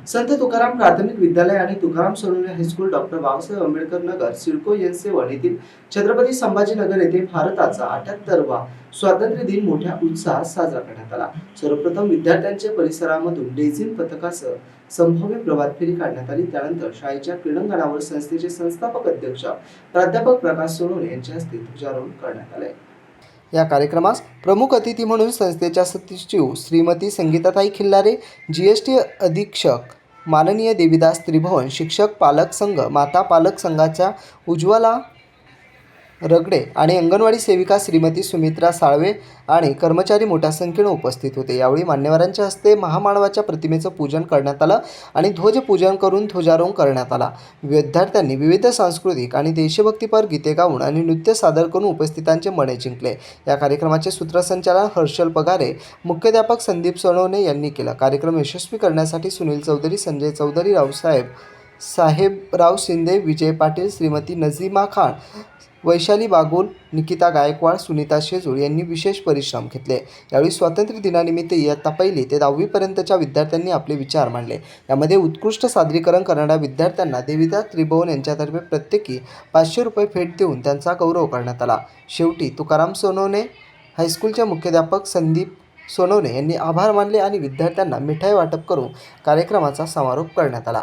संत तुकाराम प्राथमिक विद्यालय आणि Tukaram Sonawane high school doctor Babasaheb Ambedkar Nagar CIDCO N seven येथील छत्रपती संभाजीनगर येथे भारताचा अठ्याहत्तरवा स्वातंत्र्य दिन मोठ्या उत्साहात साजरा करण्यात आला. सर्वप्रथम विद्यार्थ्यांच्या परिसरामधून डेझिन पथकासह संभाव्य प्रभात फेरी काढण्यात आली. त्यानंतर शाळेच्या क्रीडांगणावर संस्थेचे संस्थापक अध्यक्ष प्राध्यापक प्रकाश सोनवणे यांच्या हस्ते ध्वजारोहण करण्यात आले. या कार्यक्रमास प्रमुख अतिथी म्हणून संस्थेच्या सचिव Shrimati Sangeetatai Khillare G S T अधीक्षक माननीय देवीदास त्रिभुवन शिक्षक पालक संघ माता पालक संघाच्या उज्ज्वला रगडे आणि अंगणवाडी सेविका श्रीमती सुमित्रा साळवे आणि कर्मचारी मोठ्या संख्येनं उपस्थित होते. यावेळी मान्यवरांच्या हस्ते महामानवाच्या प्रतिमेचं पूजन करण्यात आलं आणि ध्वजपूजन करून ध्वजारोहण करण्यात आला. विद्यार्थ्यांनी विविध सांस्कृतिक आणि देशभक्तीपर गीते गाऊन आणि नृत्य सादर करून उपस्थितांचे मने जिंकले. या कार्यक्रमाचे सूत्रसंचालन हर्षल पगारे मुख्याध्यापक संदीप सोनवणे यांनी केलं. कार्यक्रम यशस्वी करण्यासाठी सुनील चौधरी संजय चौधरी रावसाहेब साहेबराव शिंदे विजय पाटील श्रीमती नझीमा खान वैशाली बागुल निकिता गायकवाड सुनीता शेजूळ यांनी विशेष परिश्रम घेतले. यावेळी स्वातंत्र्य दिनानिमित्त इयत्ता पहिली ते दहावीपर्यंतच्या विद्यार्थ्यांनी आपले विचार मांडले. यामध्ये उत्कृष्ट सादरीकरण करणाऱ्या विद्यार्थ्यांना देविदास त्रिभुवन यांच्यातर्फे प्रत्येकी पाचशे रुपये भेट देऊन त्यांचा गौरव करण्यात आला. शेवटी तुकाराम सोनवणे हायस्कूलचे मुख्याध्यापक संदीप सोनवणे यांनी आभार मानले आणि विद्यार्थ्यांना मिठाई वाटप करून कार्यक्रमाचा समारोप करण्यात आला.